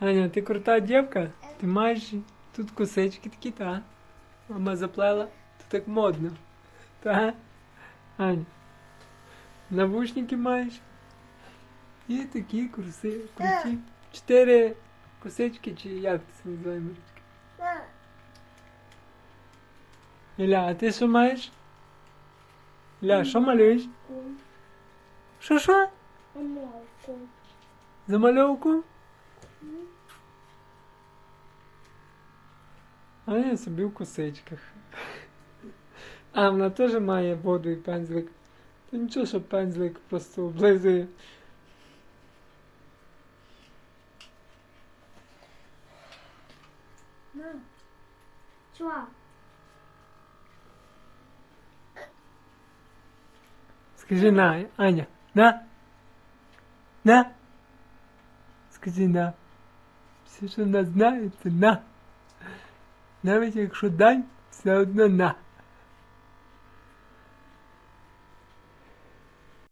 Аня, ти крута дівка? Ти маєш тут косички такі, та? Мама заплела, то так модно. Та? Аня. Навушники маєш? І такі круси, круті. Чотири косички, чи як це називає Марічка? Іля, а ти що маєш? Іля, що малюєш? Що що? Замальовку? А я собі в косичках. А, вона теж має воду і пензлик. Та нічого, що пензлик просто облизує. Чувак, Скажи на, Аня, на. На. Скажи на. Все, що вона знає, це на. Навіть якщо дань все одно на.